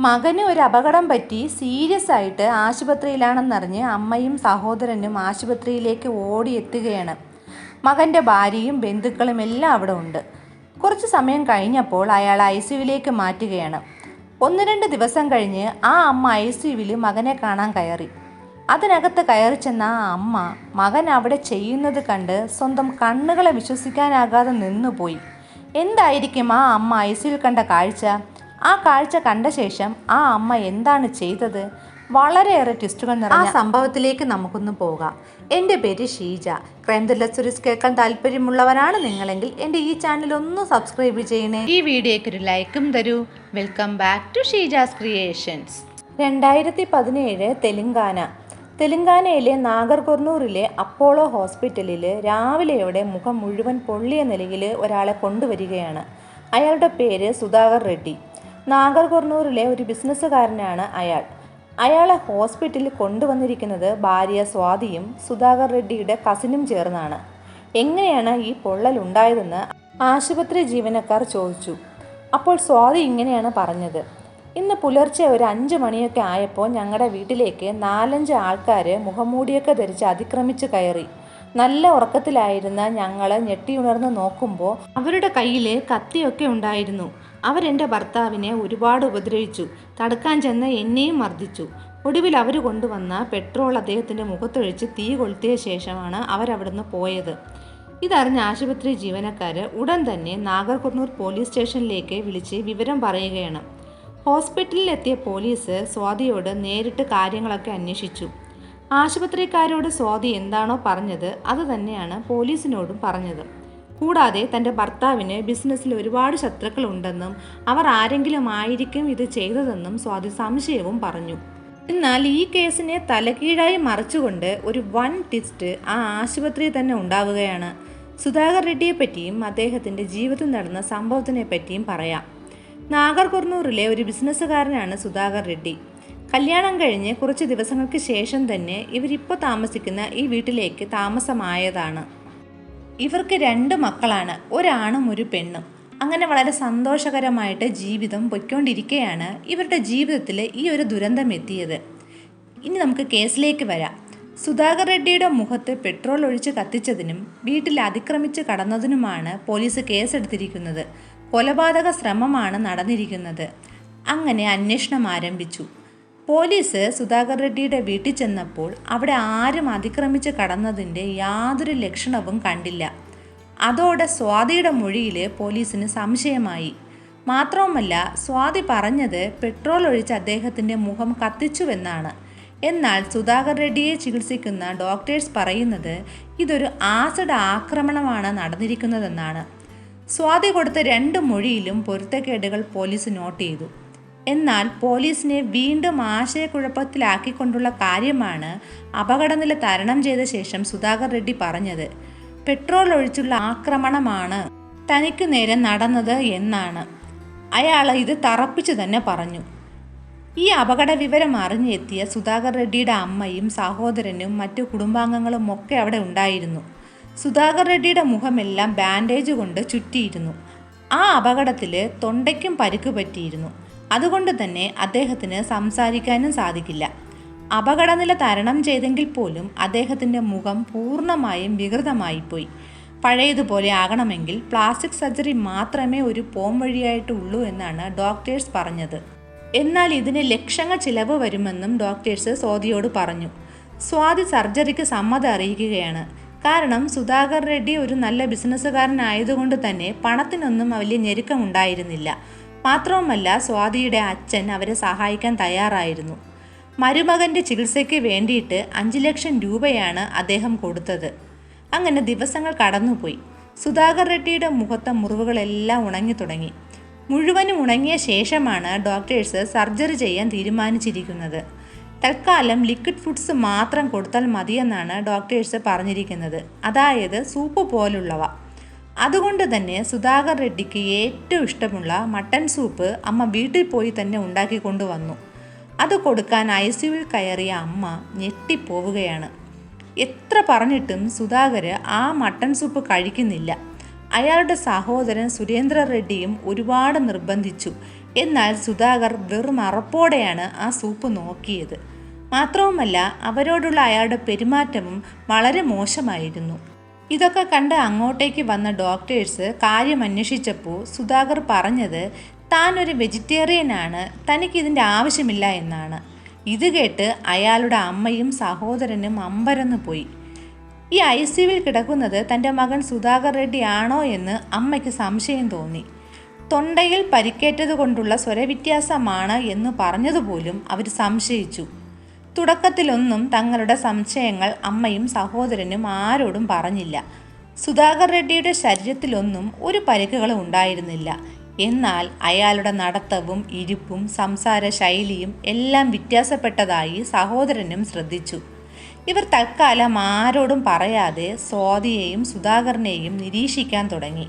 മകന് ഒരു അപകടം പറ്റി സീരിയസ് ആയിട്ട് ആശുപത്രിയിലാണെന്നറിഞ്ഞ് അമ്മയും സഹോദരനും ആശുപത്രിയിലേക്ക് ഓടിയെത്തുകയാണ്. മകന്റെ ഭാര്യയും ബന്ധുക്കളും എല്ലാം അവിടെ ഉണ്ട്. കുറച്ച് സമയം കഴിഞ്ഞപ്പോൾ അയാൾ ഐ സിയുവിലേക്ക് മാറ്റുകയാണ്. ഒന്ന് രണ്ട് ദിവസം കഴിഞ്ഞ് ആ അമ്മ ഐ സിയുവിൽ മകനെ കാണാൻ കയറി. അതിനകത്ത് കയറി ചെന്ന ആ അമ്മ മകൻ അവിടെ ചെയ്യുന്നത് കണ്ട് സ്വന്തം കണ്ണുകളെ വിശ്വസിക്കാനാകാതെ നിന്നുപോയി. എന്തായിരിക്കും ആ അമ്മ ഐ സിയിൽ കണ്ട കാഴ്ച? ആ കാഴ്ച കണ്ട ശേഷം ആ അമ്മ എന്താണ് ചെയ്തത്? വളരെയേറെ ട്വിസ്റ്റുകൾ നിറഞ്ഞ ആ സംഭവത്തിലേക്ക് നമുക്കൊന്ന് പോകാം. എന്റെ പേര് ഷീജ. ക്രൈം ത്രില്ലർ കേൾക്കാൻ താല്പര്യമുള്ളവരാണ് നിങ്ങളെങ്കിൽ എന്റെ ഈ ചാനൽ ഒന്ന് സബ്സ്ക്രൈബ് ചെയ്യണേ. ഈ വീഡിയോയ്ക്ക് ഒരു ലൈക്കും തരൂ. Welcome back to Sheeja's creations രണ്ടായിരത്തി പതിനേഴ് തെലുങ്കാന. തെലുങ്കാനയിലെ നാഗർകുർണൂറിലെ അപ്പോളോ ഹോസ്പിറ്റലിൽ രാവിലെയോടെ മുഖം മുഴുവൻ പൊള്ളിയ നിലയിൽ ഒരാളെ കൊണ്ടുവരികയാണ്. അയാളുടെ പേര് സുധാകർ റെഡ്ഡി. നാഗർകുർണൂറിലെ ഒരു ബിസിനസ്സുകാരനാണ് അയാൾ. അയാളെ ഹോസ്പിറ്റലിൽ കൊണ്ടുവന്നിരിക്കുന്നത് ഭാര്യ സ്വാതിയും സുധാകർ റെഡ്ഡിയുടെ കസിനും ചേർന്നാണ്. എങ്ങനെയാണ് ഈ പൊള്ളൽ ഉണ്ടായതെന്ന് ആശുപത്രി ജീവനക്കാർ ചോദിച്ചു. അപ്പോൾ സ്വാതി ഇങ്ങനെയാണ് പറഞ്ഞത്. ഇന്ന് പുലർച്ചെ ഒരു അഞ്ച് മണിയൊക്കെ ആയപ്പോൾ ഞങ്ങളുടെ വീട്ടിലേക്ക് നാലഞ്ച് ആൾക്കാർ മുഖംമൂടിയൊക്കെ ധരിച്ച് അതിക്രമിച്ച് കയറി. നല്ല ഉറക്കത്തിലായിരുന്ന ഞങ്ങൾ ഞെട്ടിയുണർന്ന് നോക്കുമ്പോൾ അവരുടെ കയ്യിൽ കത്തിയൊക്കെ ഉണ്ടായിരുന്നു. അവരെന്റെ ഭർത്താവിനെ ഒരുപാട് ഉപദ്രവിച്ചു. തടുക്കാൻ ചെന്ന് എന്നെയും മർദ്ദിച്ചു. ഒടുവിൽ അവർ കൊണ്ടുവന്ന പെട്രോൾ അദ്ദേഹത്തിന്റെ മുഖത്തൊഴിച്ച് തീ കൊളുത്തിയ ശേഷമാണ് അവരവിടുന്ന് പോയത്. ഇതറിഞ്ഞ ആശുപത്രി ജീവനക്കാർ ഉടൻ തന്നെ നാഗർകുർണൂർ പോലീസ് സ്റ്റേഷനിലേക്ക് വിളിച്ച് വിവരം പറയുകയാണ്. ഹോസ്പിറ്റലിലെത്തിയ പോലീസ് സ്വാതിയോട് നേരിട്ട് കാര്യങ്ങളൊക്കെ അന്വേഷിച്ചു. ആശുപത്രിക്കാരോട് സ്വാതി എന്താണോ പറഞ്ഞത് അത് തന്നെയാണ് പോലീസിനോടും പറഞ്ഞത്. കൂടാതെ തന്റെ ഭർത്താവിന് ബിസിനസ്സിൽ ഒരുപാട് ശത്രുക്കളുണ്ടെന്നും അവർ ആരെങ്കിലും ആയിരിക്കും ഇത് ചെയ്തതെന്നും സ്വാതി സംശയവും പറഞ്ഞു. എന്നാൽ ഈ കേസിനെ തലകീഴായി മറിച്ചുകൊണ്ട് ഒരു വൺ ടിസ്റ്റ് ആ ആശുപത്രിയിൽ തന്നെ ഉണ്ടാവുകയാണ്. സുധാകർ റെഡ്ഡിയെ പറ്റിയും അദ്ദേഹത്തിന്റെ ജീവിതത്തിൽ നടന്ന സംഭവത്തിനെ പറ്റിയും പറയാം. നാഗർകുർണൂറിലെ ഒരു ബിസിനസ്സുകാരനാണ് സുധാകർ റെഡ്ഡി. കല്യാണം കഴിഞ്ഞ് കുറച്ച് ദിവസങ്ങൾക്ക് ശേഷം തന്നെ ഇവരിപ്പോൾ താമസിക്കുന്ന ഈ വീട്ടിലേക്ക് താമസമായതാണ്. ഇവർക്ക് രണ്ട് മക്കളാണ്. ഒരാണും ഒരു പെണ്ണും. അങ്ങനെ വളരെ സന്തോഷകരമായിട്ട് ജീവിതം പൊയ്ക്കൊണ്ടിരിക്കുകയാണ് ഇവരുടെ ജീവിതത്തിൽ ഈ ഒരു ദുരന്തം എത്തിയത്. ഇനി നമുക്ക് കേസിലേക്ക് വരാം. സുധാകർ റെഡ്ഡിയുടെ മുഖത്ത് പെട്രോൾ ഒഴിച്ച് കത്തിച്ചതിനും വീട്ടിൽ അതിക്രമിച്ച് കടന്നതിനുമാണ് പോലീസ് കേസെടുത്തിരിക്കുന്നത്. കൊലപാതക ശ്രമമാണ് നടന്നിരിക്കുന്നത്. അങ്ങനെ അന്വേഷണം ആരംഭിച്ചു. പോലീസ് സുധാകർ റെഡ്ഡിയുടെ വീട്ടിൽ ചെന്നപ്പോൾ അവിടെ ആരും അതിക്രമിച്ച് കടന്നതിന്റെ യാതൊരു ലക്ഷണവും കണ്ടില്ല. അതോടെ സ്വാതിയുടെ മൊഴിയിൽ പോലീസിന് സംശയമായി. മാത്രവുമല്ല സ്വാതി പറഞ്ഞത് പെട്രോൾ ഒഴിച്ച് അദ്ദേഹത്തിന്റെ മുഖം കത്തിച്ചുവെന്നാണ്. എന്നാൽ സുധാകർ റെഡ്ഡിയെ ചികിത്സിക്കുന്ന ഡോക്ടേഴ്സ് പറയുന്നത് ഇതൊരു ആസിഡ് ആക്രമണമാണ് നടന്നിരിക്കുന്നതെന്നാണ്. സ്വാതി കൊടുത്ത രണ്ട് മൊഴിയിലും പൊരുത്തക്കേടുകൾ പോലീസ് നോട്ട് ചെയ്തു. എന്നാൽ പോലീസിനെ വീണ്ടും ആശയക്കുഴപ്പത്തിലാക്കിക്കൊണ്ടുള്ള കാര്യമാണ് അപകടനില തരണം ചെയ്ത ശേഷം സുധാകർ റെഡ്ഡി പറഞ്ഞത്. പെട്രോൾ ഒഴിച്ചുള്ള ആക്രമണമാണ് തനിക്ക് നേരെ നടന്നത് എന്നാണ്. അയാൾ ഇത് തറപ്പിച്ചു തന്നെ പറഞ്ഞു. ഈ അപകട വിവരം അറിഞ്ഞെത്തിയ സുധാകർ റെഡ്ഡിയുടെ അമ്മയും സഹോദരനും മറ്റു കുടുംബാംഗങ്ങളും ഒക്കെ അവിടെ ഉണ്ടായിരുന്നു. സുധാകർ റെഡ്ഡിയുടെ മുഖമെല്ലാം ബാൻഡേജ് കൊണ്ട് ചുറ്റിയിരുന്നു. ആ അപകടത്തിൽ തൊണ്ടയ്ക്കും പരിക്ക് പറ്റിയിരുന്നു. അതുകൊണ്ട് തന്നെ അദ്ദേഹത്തിന് സംസാരിക്കാനും സാധിക്കില്ല. അപകടനില തരണം ചെയ്തെങ്കിൽ പോലും അദ്ദേഹത്തിന്റെ മുഖം പൂർണമായും വികൃതമായിപ്പോയി. പഴയതുപോലെ ആകണമെങ്കിൽ പ്ലാസ്റ്റിക് സർജറി മാത്രമേ ഒരു പോം വഴിയായിട്ടുള്ളൂ എന്നാണ് ഡോക്ടേഴ്സ് പറഞ്ഞത്. എന്നാൽ ഇതിന് ലക്ഷങ്ങൾ ചിലവ് വരുമെന്നും ഡോക്ടേഴ്സ് സ്വാതിയോട് പറഞ്ഞു. സ്വാതി സർജറിക്ക് സമ്മതം അറിയിക്കുകയാണ്. കാരണം സുധാകർ റെഡ്ഡി ഒരു നല്ല ബിസിനസ്സുകാരനായതുകൊണ്ട് തന്നെ പണത്തിനൊന്നും വലിയ ഞെരുക്കമുണ്ടായിരുന്നില്ല മാത്രവുമല്ല സ്വാതിയുടെ അച്ഛൻ അവരെ സഹായിക്കാൻ തയ്യാറായിരുന്നു. മരുമകന്റെ ചികിത്സയ്ക്ക് വേണ്ടിയിട്ട് അഞ്ച് ലക്ഷം രൂപയാണ് അദ്ദേഹം കൊടുത്തത്. അങ്ങനെ ദിവസങ്ങൾ കടന്നുപോയി. സുധാകർ റെഡ്ഡിയുടെ മുഖത്തെ മുറിവുകളെല്ലാം ഉണങ്ങി തുടങ്ങി. മുഴുവനും ഉണങ്ങിയ ശേഷമാണ് ഡോക്ടേഴ്സ് സർജറി ചെയ്യാൻ തീരുമാനിച്ചിരിക്കുന്നത്. തൽക്കാലം ലിക്വിഡ് ഫുഡ്സ് മാത്രം കൊടുത്താൽ മതിയെന്നാണ് ഡോക്ടേഴ്സ് പറഞ്ഞിരിക്കുന്നത്. അതായത് സൂപ്പ് പോലുള്ളവ. അതുകൊണ്ട് തന്നെ സുധാകർ റെഡ്ഡിക്ക് ഏറ്റവും ഇഷ്ടമുള്ള മട്ടൻ സൂപ്പ് അമ്മ വീട്ടിൽ പോയി തന്നെ ഉണ്ടാക്കിക്കൊണ്ടുവന്നു അത് കൊടുക്കാൻ ഐ സിയുവിൽ കയറിയ അമ്മ ഞെട്ടിപ്പോവുകയാണ്. എത്ര പറഞ്ഞിട്ടും സുധാകർ ആ മട്ടൺ സൂപ്പ് കഴിക്കുന്നില്ല. അയാളുടെ സഹോദരൻ സുരേന്ദ്ര റെഡ്ഡിയും ഒരുപാട് നിർബന്ധിച്ചു. എന്നാൽ സുധാകർ വെറും അറപ്പോടെയാണ് ആ സൂപ്പ് നോക്കിയത്. മാത്രവുമല്ല അവരോടുള്ള അയാളുടെ പെരുമാറ്റവും വളരെ മോശമായിരുന്നു. ഇതൊക്കെ കണ്ട് അങ്ങോട്ടേക്ക് വന്ന ഡോക്ടേഴ്സ് കാര്യം അന്വേഷിച്ചപ്പോൾ സുധാകർ പറഞ്ഞത് താൻ ഒരു വെജിറ്റേറിയനാണ് തനിക്ക് ഇതിന്റെ ആവശ്യമില്ല എന്നാണ്. ഇത് കേട്ട് അയാളുടെ അമ്മയും സഹോദരനും അമ്പരന്ന് പോയി. ഈ ഐ സിയുവിൽ കിടക്കുന്നത് തന്റെ മകൻ സുധാകർ റെഡ്ഡി ആണോ എന്ന് അമ്മയ്ക്ക് സംശയം തോന്നി. തൊണ്ടയിൽ പരിക്കേറ്റത് കൊണ്ടുള്ള സ്വരവ്യത്യാസമാണ് എന്ന് പറഞ്ഞതുപോലും അവർ സംശയിച്ചു. തുടക്കത്തിലൊന്നും തങ്ങളുടെ സംശയങ്ങൾ അമ്മയും സഹോദരനും ആരോടും പറഞ്ഞില്ല. സുധാകർ റെഡ്ഡിയുടെ ശരീരത്തിലൊന്നും ഒരു പരിക്കുകളും ഉണ്ടായിരുന്നില്ല. എന്നാൽ അയാളുടെ നടത്തവും ഇരിപ്പും സംസാര ശൈലിയും എല്ലാം വ്യത്യാസപ്പെട്ടതായി സഹോദരനും ശ്രദ്ധിച്ചു. ഇവർ തൽക്കാലം ആരോടും പറയാതെ സ്വാതിയെയും സുധാകരനെയും നിരീക്ഷിക്കാൻ തുടങ്ങി.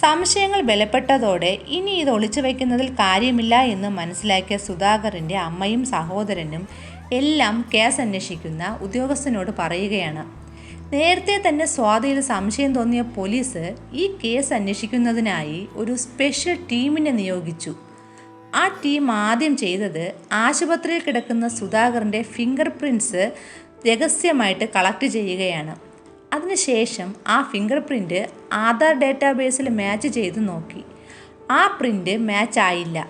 സംശയങ്ങൾ ബലപ്പെട്ടതോടെ ഇനി ഇത് ഒളിച്ചു വയ്ക്കുന്നതിൽ കാര്യമില്ല എന്ന് മനസ്സിലാക്കിയ സുധാകറിന്റെ അമ്മയും സഹോദരനും എല്ലാം കേസ് അന്വേഷിക്കുന്ന ഉദ്യോഗസ്ഥനോട് പറയുകയാണ്. നേരത്തെ തന്നെ സ്വാതിയിൽ സംശയം തോന്നിയ പോലീസ് ഈ കേസ് അന്വേഷിക്കുന്നതിനായി ഒരു സ്പെഷ്യൽ ടീമിനെ നിയോഗിച്ചു. ആ ടീം ആദ്യം ചെയ്തത് ആശുപത്രിയിൽ കിടക്കുന്ന സുധാകറിന്റെ ഫിംഗർ പ്രിന്റ്സ് രഹസ്യമായിട്ട് കളക്ട് ചെയ്യുകയാണ്. അതിനുശേഷം ആ ഫിംഗർ പ്രിന്റ് ആധാർ ഡേറ്റാബേസിൽ മാച്ച് ചെയ്ത് നോക്കി. ആ പ്രിന്റ് മാച്ച് ആയില്ല.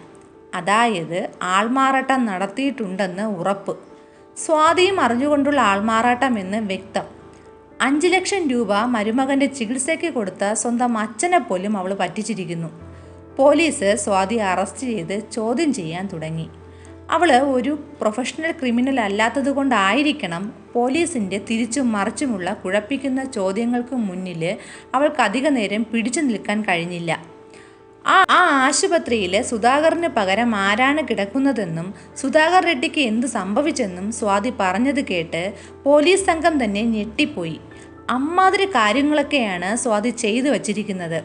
അതായത് ആൾമാറാട്ടം നടത്തിയിട്ടുണ്ടെന്ന് ഉറപ്പ്. സ്വാതിയും അറിഞ്ഞുകൊണ്ടുള്ള ആൾമാറാട്ടം എന്ന് വ്യക്തം. അഞ്ച് ലക്ഷം രൂപ മരുമകന്റെ ചികിത്സയ്ക്ക് കൊടുത്ത സ്വന്തം അച്ഛനെ പോലും അവൾ പറ്റിച്ചിരിക്കുന്നു. പോലീസ് സ്വാതി അറസ്റ്റ് ചെയ്ത് ചോദ്യം ചെയ്യാൻ തുടങ്ങി. അവൾ ഒരു പ്രൊഫഷണൽ ക്രിമിനൽ അല്ലാത്തത് കൊണ്ടായിരിക്കണം പോലീസിന്റെ തിരിച്ചും മറിച്ചുമുള്ള കുഴപ്പിക്കുന്ന ചോദ്യങ്ങൾക്ക് മുന്നിൽ അവൾക്ക് അധിക നേരം പിടിച്ചു നിൽക്കാൻ കഴിഞ്ഞില്ല. ആ ആശുപത്രിയിൽ സുധാകറിന് പകരം ആരാണ് കിടക്കുന്നതെന്നും സുധാകർ റെഡ്ഡിക്ക് എന്ത് സംഭവിച്ചെന്നും സ്വാതി പറഞ്ഞത് കേട്ട് പോലീസ് സംഘം തന്നെ ഞെട്ടിപ്പോയി. അമ്മാതിരി കാര്യങ്ങളൊക്കെയാണ് സ്വാതി ചെയ്തു വച്ചിരിക്കുന്നത്.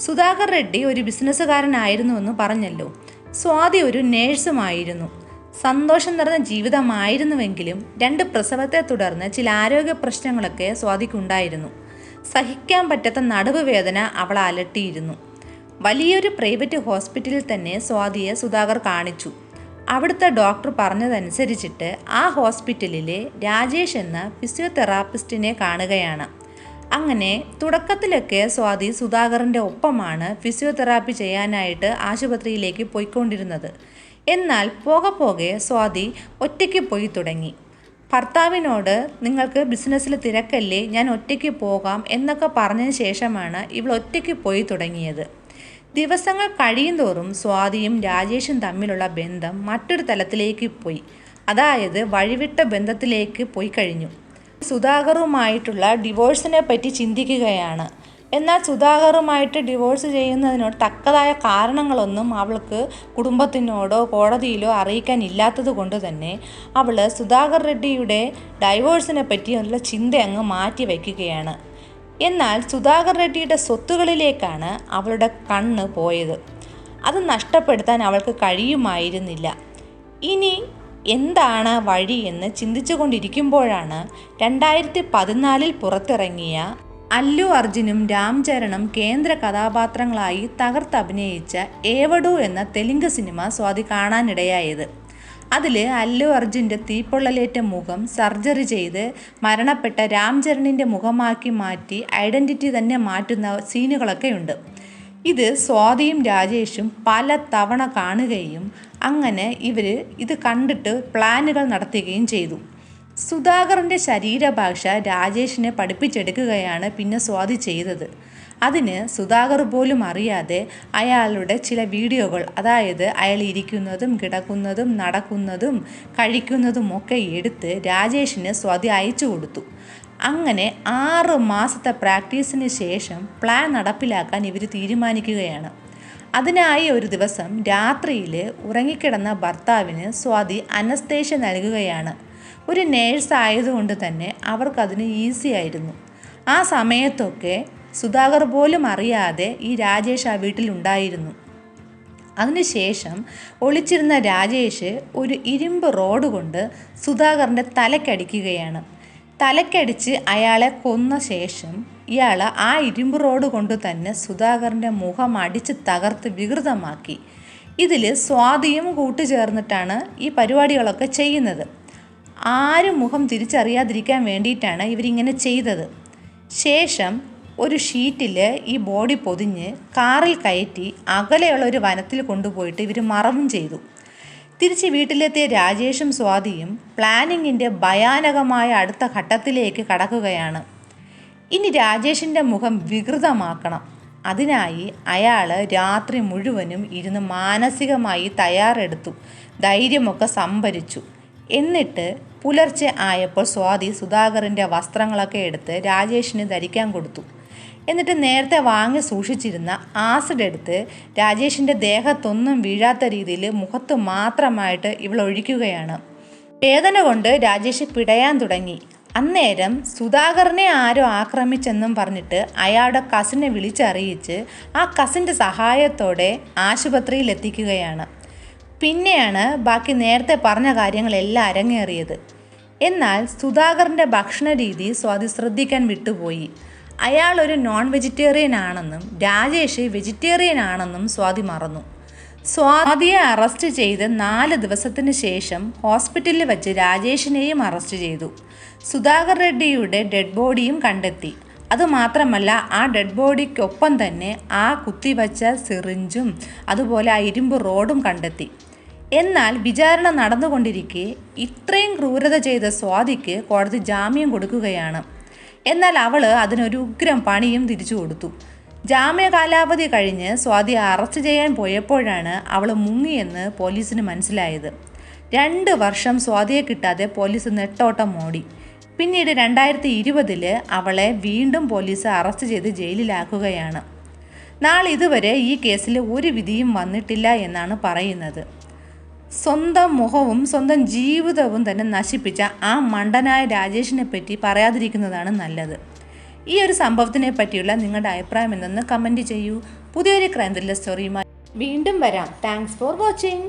സുധാകർ റെഡ്ഡി ഒരു ബിസിനസ്സുകാരനായിരുന്നുവെന്ന് പറഞ്ഞല്ലോ. സ്വാതി ഒരു നേഴ്സുമായിരുന്നു. സന്തോഷം നിറഞ്ഞ ജീവിതമായിരുന്നുവെങ്കിലും രണ്ട് പ്രസവത്തെ തുടർന്ന് ചില ആരോഗ്യ പ്രശ്നങ്ങളൊക്കെ സ്വാതിക്കുണ്ടായിരുന്നു. സഹിക്കാൻ പറ്റാത്ത നടുവ് വേദന അവൾ അലട്ടിയിരുന്നു. വലിയൊരു പ്രൈവറ്റ് ഹോസ്പിറ്റലിൽ തന്നെ സ്വാതിയെ സുധാകർ കാണിച്ചു. അവിടുത്തെ ഡോക്ടർ പറഞ്ഞതനുസരിച്ചിട്ട് ആ ഹോസ്പിറ്റലിലെ രാജേഷ് എന്ന ഫിസിയോതെറാപ്പിസ്റ്റിനെ കാണുകയാണ്. അങ്ങനെ തുടക്കത്തിലൊക്കെ സ്വാതി സുധാകറിന്റെ ഒപ്പമാണ് ഫിസിയോതെറാപ്പി ചെയ്യാനായിട്ട് ആശുപത്രിയിലേക്ക് പോയിക്കൊണ്ടിരുന്നത്. എന്നാൽ പോകെ പോകെ സ്വാതി ഒറ്റയ്ക്ക് പോയി തുടങ്ങി. ഭർത്താവിനോട് നിങ്ങൾക്ക് ബിസിനസ്സിൽ തിരക്കല്ലേ ഞാൻ ഒറ്റയ്ക്ക് പോകാം എന്നൊക്കെ പറഞ്ഞതിന് ശേഷമാണ് ഇവൾ ഒറ്റയ്ക്ക് പോയി തുടങ്ങിയത്. ദിവസങ്ങൾ കഴിയുന്തോറും സ്വാതിയും രാജേഷും തമ്മിലുള്ള ബന്ധം മറ്റൊരു തലത്തിലേക്ക് പോയി. അതായത് വഴിവിട്ട ബന്ധത്തിലേക്ക് പോയി കഴിഞ്ഞു. സുധാകറുമായിട്ടുള്ള ഡിവോഴ്സിനെ പറ്റി ചിന്തിക്കുകയാണ്. എന്നാൽ സുധാകറുമായിട്ട് ഡിവോഴ്സ് ചെയ്യുന്നതിനോട് തക്കതായ കാരണങ്ങളൊന്നും അവൾക്ക് കുടുംബത്തിനോടോ കോടതിയിലോ അറിയിക്കാൻ ഇല്ലാത്തത് കൊണ്ട് തന്നെ അവൾ സുധാകർ റെഡ്ഡിയുടെ ഡൈവോഴ്സിനെ പറ്റിയുള്ള ചിന്ത അങ്ങ് മാറ്റി വയ്ക്കുകയാണ്. എന്നാൽ സുധാകർ റെഡ്ഡിയുടെ സ്വത്തുകളിലേക്കാണ് അവളുടെ കണ്ണ് പോയത്. അത് നഷ്ടപ്പെടുത്താൻ അവൾക്ക് കഴിയുമായിരുന്നില്ല. ഇനി എന്താണ് വഴി എന്ന് ചിന്തിച്ചു കൊണ്ടിരിക്കുമ്പോഴാണ് രണ്ടായിരത്തി പതിനാലിൽ പുറത്തിറങ്ങിയ അല്ലു അർജുനും രാംചരണും കേന്ദ്ര കഥാപാത്രങ്ങളായി തകർത്തഭിനയിച്ച ഏവഡു എന്ന തെലുങ്ക് സിനിമ സ്വാതി കാണാനിടയായത്. അതിൽ അല്ലു അർജുന്റെ തീപ്പൊള്ളലേറ്റ മുഖം സർജറി ചെയ്ത് മരണപ്പെട്ട രാംചരണിന്റെ മുഖമാക്കി മാറ്റി ഐഡന്റിറ്റി തന്നെ മാറ്റുന്ന സീനുകളൊക്കെ ഉണ്ട്. ഇത് സ്വാതിയും രാജേഷും പല തവണ കാണുകയും അങ്ങനെ ഇവർ ഇത് കണ്ടിട്ട് പ്ലാനുകൾ നടത്തുകയും ചെയ്തു. സുധാകറിന്റെ ശരീരഭാഷ രാജേഷിനെ പഠിപ്പിച്ചെടുക്കുകയാണ് പിന്നെ സ്വാതി ചെയ്തത്. അതിന് സുധാകർ പോലും അറിയാതെ അയാളുടെ ചില വീഡിയോകൾ അതായത് അയാൾ ഇരിക്കുന്നതും കിടക്കുന്നതും നടക്കുന്നതും കഴിക്കുന്നതും ഒക്കെ എടുത്ത് രാജേഷിന് സ്വാതി അയച്ചു കൊടുത്തു. അങ്ങനെ ആറ് മാസത്തെ പ്രാക്ടീസിന് ശേഷം പ്ലാൻ നടപ്പിലാക്കാൻ ഇവർ തീരുമാനിക്കുകയാണ്. അതിനായി ഒരു ദിവസം രാത്രിയിൽ ഉറങ്ങിക്കിടന്ന ഭർത്താവിന് സ്വാതി അനസ്തേഷ്യ നൽകുകയാണ്. ഒരു നേഴ്സ് ആയതുകൊണ്ട് തന്നെ അവർക്കതിന് ഈസി ആയിരുന്നു. ആ സമയത്തൊക്കെ സുധാകർ പോലും അറിയാതെ ഈ രാജേഷ് ആ വീട്ടിലുണ്ടായിരുന്നു അതിനുശേഷം ഒളിച്ചിരുന്ന രാജേഷ് ഒരു ഇരുമ്പ് റോഡ് കൊണ്ട് സുധാകറിന്റെ തലക്കടിക്കുകയാണ്. തലക്കടിച്ച് അയാളെ കൊന്ന ശേഷം ഇയാൾ ആ ഇരുമ്പ് റോഡ് കൊണ്ട് തന്നെ സുധാകറിന്റെ മുഖം അടിച്ച് തകർത്ത് വികൃതമാക്കി. ഇതിൽ സ്വാതിയും കൂട്ടുചേർന്നിട്ടാണ് ഈ പരിപാടികളൊക്കെ ചെയ്യുന്നത്. ആരും മുഖം തിരിച്ചറിയാതിരിക്കാൻ വേണ്ടിയിട്ടാണ് ഇവരിങ്ങനെ ചെയ്തത്. ശേഷം ഒരു ഷീറ്റിൽ ഈ ബോഡി പൊതിഞ്ഞ് കാറിൽ കയറ്റി അകലെയുള്ള ഒരു വനത്തിൽ കൊണ്ടുപോയിട്ട് ഇവർ മറവും ചെയ്തു. തിരിച്ച് വീട്ടിലെത്തിയ രാജേഷും സ്വാതിയും പ്ലാനിങ്ങിന്റെ ഭയാനകമായ അടുത്ത ഘട്ടത്തിലേക്ക് കടക്കുകയാണ്. ഇനി രാജേഷിന്റെ മുഖം വികൃതമാക്കണം. അതിനായി അയാൾ രാത്രി മുഴുവനും ഇരുന്ന് മാനസികമായി തയ്യാറെടുത്തു ധൈര്യമൊക്കെ സംഭരിച്ചു. എന്നിട്ട് പുലർച്ചെ ആയപ്പോൾ സ്വാതി സുധാകറിന്റെ വസ്ത്രങ്ങളൊക്കെ എടുത്ത് രാജേഷിന് ധരിക്കാൻ കൊടുത്തു. എന്നിട്ട് നേരത്തെ വാങ്ങി സൂക്ഷിച്ചിരുന്ന ആസിഡ് എടുത്ത് രാജേഷിന്റെ ദേഹത്തൊന്നും വീഴാത്ത രീതിയിൽ മുഖത്ത് മാത്രമായിട്ട് ഇവൾ ഒഴിക്കുകയാണ്. വേദന കൊണ്ട് രാജേഷ് പിടയാൻ തുടങ്ങി. അന്നേരം സുധാകരനെ ആരോ ആക്രമിച്ചെന്നും പറഞ്ഞിട്ട് അയാളുടെ കസിനെ വിളിച്ചറിയിച്ച് ആ കസിന്റെ സഹായത്തോടെ ആശുപത്രിയിൽ എത്തിക്കുകയാണ്. പിന്നെയാണ് ബാക്കി നേരത്തെ പറഞ്ഞ കാര്യങ്ങളെല്ലാം അരങ്ങേറിയത്. എന്നാൽ സുധാകരന്റെ ഭക്ഷണ രീതി സ്വാതി ശ്രദ്ധിക്കാൻ വിട്ടുപോയി. അയാൾ ഒരു നോൺ വെജിറ്റേറിയൻ ആണെന്നും രാജേഷ് വെജിറ്റേറിയൻ ആണെന്നും സ്വാതി മറന്നു. സ്വാതിയെ അറസ്റ്റ് ചെയ്ത് നാല് ദിവസത്തിന് ശേഷം ഹോസ്പിറ്റലിൽ വച്ച് രാജേഷിനെയും അറസ്റ്റ് ചെയ്തു. സുധാകർ റെഡ്ഡിയുടെ ഡെഡ് ബോഡിയും കണ്ടെത്തി. അതുമാത്രമല്ല ആ ഡെഡ് ബോഡിക്കൊപ്പം തന്നെ ആ കുത്തിവച്ച സിറിഞ്ചും അതുപോലെ ആ ഇരുമ്പ് റോഡും കണ്ടെത്തി. എന്നാൽ വിചാരണ നടന്നുകൊണ്ടിരിക്കെ ഇത്രയും ക്രൂരത ചെയ്ത സ്വാതിക്ക് കോടതി ജാമ്യം കൊടുക്കുകയാണ്. എന്നാൽ അവൾ അതിനൊരു ഉഗ്രം പണിയും തിരിച്ചു കൊടുത്തു. ജാമ്യ കാലാവധി കഴിഞ്ഞ് സ്വാതി അറസ്റ്റ് ചെയ്യാൻ പോയപ്പോഴാണ് അവൾ മുങ്ങിയെന്ന് പോലീസിന് മനസ്സിലായത്. രണ്ട് വർഷം സ്വാതിയെ കിട്ടാതെ പോലീസ് നെട്ടോട്ടം മോടി. പിന്നീട് രണ്ടായിരത്തി ഇരുപതിൽ അവളെ വീണ്ടും പോലീസ് അറസ്റ്റ് ചെയ്ത് ജയിലിലാക്കുകയാണ്. നാളിതുവരെ ഈ കേസിൽ ഒരു വിധിയും വന്നിട്ടില്ല എന്നാണ് പറയുന്നത്. സ്വന്തം മുഖവും സ്വന്തം ജീവിതവും തന്നെ നശിപ്പിച്ച ആ മണ്ടനായ രാജേഷിനെ പറ്റി പറയാതിരിക്കുന്നതാണ് നല്ലത്. ഈ ഒരു സംഭവത്തിനെ പറ്റിയുള്ള നിങ്ങളുടെ അഭിപ്രായം എന്തെന്ന് കമന്റ് ചെയ്യൂ. പുതിയൊരു ക്രൈം ത്രില്ലർ സ്റ്റോറിയുമായി വീണ്ടും വരാം. Thanks for watching